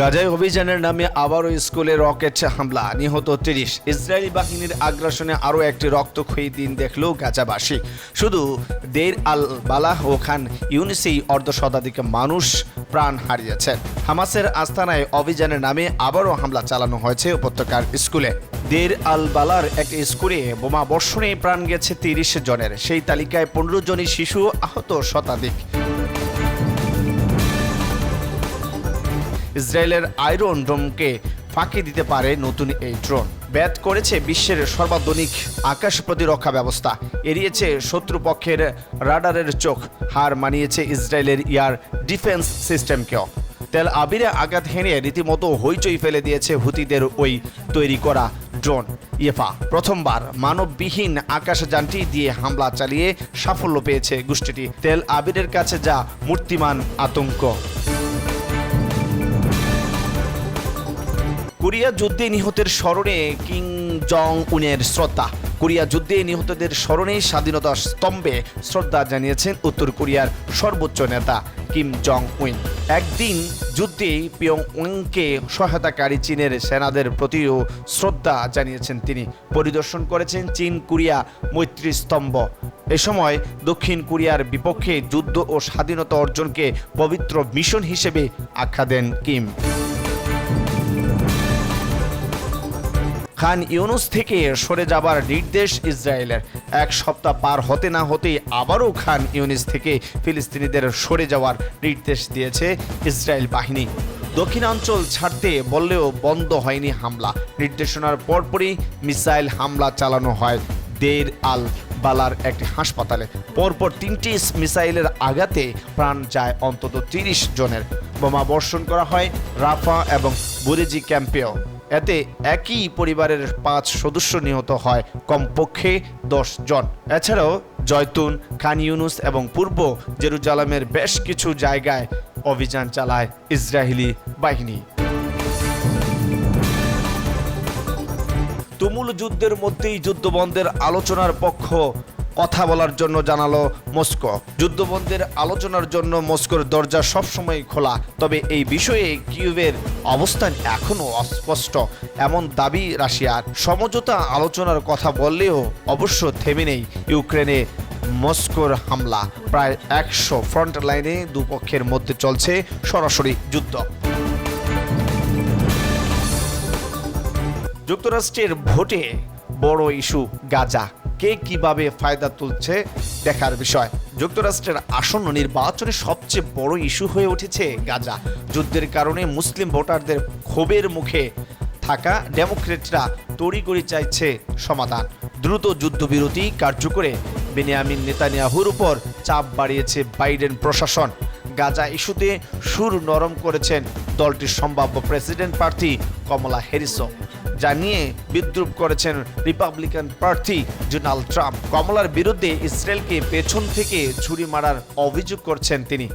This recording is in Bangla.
গাজায় অভিযানের নামে আবারও স্কুলে রকেট হামলা, নিহত তিরিশ। ইসরায়েলি বাহিনীর আগ্রাসনে আরও একটি রক্তক্ষয়ী দিন দেখল গাজাবাসী। শুধু দের আল বালাহ ও খান ইউনিসেই অর্ধ শতাধিক মানুষ প্রাণ হারিয়েছেন হামাসের আস্তানায় অভিযানের নামে আবারও হামলা চালানো হয়েছে উপত্যকার স্কুলে। দের আল বালার একটি স্কুলে বোমা বর্ষণে প্রাণ গেছে তিরিশ জনের। সেই তালিকায় পনেরো জনই শিশু, আহত শতাধিক। ইসরায়েলের আয়রন ড্রোনকে ফাঁকি দিতে পারে নতুন এই ড্রোন। ব্যাট করেছে বিশ্বের সর্বাধুনিক আকাশ প্রতিরক্ষা ব্যবস্থা। এড়িয়েছে শত্রুপক্ষের রাডারের চোখ। হার মানিয়েছে ইসরায়েলের ইয়ার ডিফেন্স সিস্টেমকেও। তেল আবিরে আঘাত হেনে রীতিমতো হইচই ফেলে দিয়েছে হুতিদের ওই তৈরি করা ড্রোন ইয়েফা প্রথমবার মানববিহীন আকাশযানটি দিয়ে হামলা চালিয়ে সাফল্য পেয়েছে গোষ্ঠীটি। তেল আবিরের কাছে যা মূর্তিমান আতঙ্ক। কোরিয়া যুদ্ধে নিহতের স্মরণে কিং জং উনের শ্রদ্ধা। কোরিয়া যুদ্ধে নিহতদের স্মরণে স্বাধীনতা স্তম্ভে শ্রদ্ধা জানিয়েছেন উত্তর কোরিয়ার সর্বোচ্চ নেতা কিম জং উইন একদিন যুদ্ধে পিয়ং উইংকে সহায়তাকারী চীনের সেনাদের প্রতিও শ্রদ্ধা জানিয়েছেন তিনি। পরিদর্শন করেছেন চীন কোরিয়া মৈত্রী স্তম্ভ। এ সময় দক্ষিণ কোরিয়ার বিপক্ষে যুদ্ধ ও স্বাধীনতা অর্জনকে পবিত্র মিশন হিসেবে আখ্যা দেন কিম। খান ইউনুস থেকে সরে যাবার নির্দেশ ইসরায়েলের। এক সপ্তাহ পার হতে না হতেই আবারও খান ইউনুস থেকে ফিলিস্তিনিদের সরে যাওয়ার নির্দেশ দিয়েছে ইসরায়েল বাহিনী। দক্ষিণাঞ্চল ছাড়তে বললেও বন্ধ হয়নি হামলা। নির্দেশনার পরপরই মিসাইল হামলা চালানো হয়। দের আল বালার একটি হাসপাতালে। পরপর তিনটি মিসাইলের আঘাতে প্রাণ যায় অন্তত তিরিশ জনের। বোমা বর্ষণ করা হয় রাফা এবং বুরেজি ক্যাম্পেও। এতে একই পরিবারের পাঁচ সদস্য নিহত হয়, কমপক্ষে দশ জন। এছাড়াও জয়তুন, খান ইউনুস এবং পূর্ব জেরুজালামের বেশ কিছু জায়গায় অভিযান চালায় ইসরায়েলি বাহিনী। তুমুল যুদ্ধের মধ্যেই যুদ্ধবন্ধের আলোচনার পক্ষ কথা বলার জন্য জানালো মস্কো। যুদ্ধবন্ধের আলোচনার জন্য মস্কোর দরজা সবসময় খোলা। তবে এই বিষয়ে কিউবের অবস্থান এখনও অস্পষ্ট। এমন দাবি রাশিয়ার। সমঝোতা আলোচনার কথা বললেও অবশ্য থেমে নেই ইউক্রেনে মস্কোর হামলা। প্রায় একশো ফ্রন্ট লাইনে দুপক্ষের মধ্যে চলছে সরাসরি যুদ্ধ। যুক্তরাষ্ট্রের ভোটে বড় ইস্যু গাজা। কে কীভাবে ফায়দা তুলছে দেখার বিষয়। যুক্তরাষ্ট্রের আসন্ন নির্বাচনে সবচেয়ে বড় ইস্যু হয়ে উঠেছে গাজা। যুদ্ধের কারণে মুসলিম ভোটারদের ক্ষোভের মুখে থাকা ডেমোক্রেটরা তড়িগড়ি চাইছে সমাধান। দ্রুত যুদ্ধবিরতি কার্যকরে বেনিয়ামিন নেতানিয়াহুর উপর চাপ বাড়িয়েছে বাইডেন প্রশাসন। গাজা ইস্যুতে সুর নরম করেছেন দলটির সম্ভাব্য প্রেসিডেন্ট প্রার্থী কমলা হ্যারিসও। যা নিয়ে বিদ্রুপ করেছেন রিপাবলিকান প্রার্থী ডোনাল্ড ট্রাম্প কমলার বিরুদ্ধে ইসরায়েলকে পেছন থেকে ছুরি মারার অভিযোগ করছেন তিনি।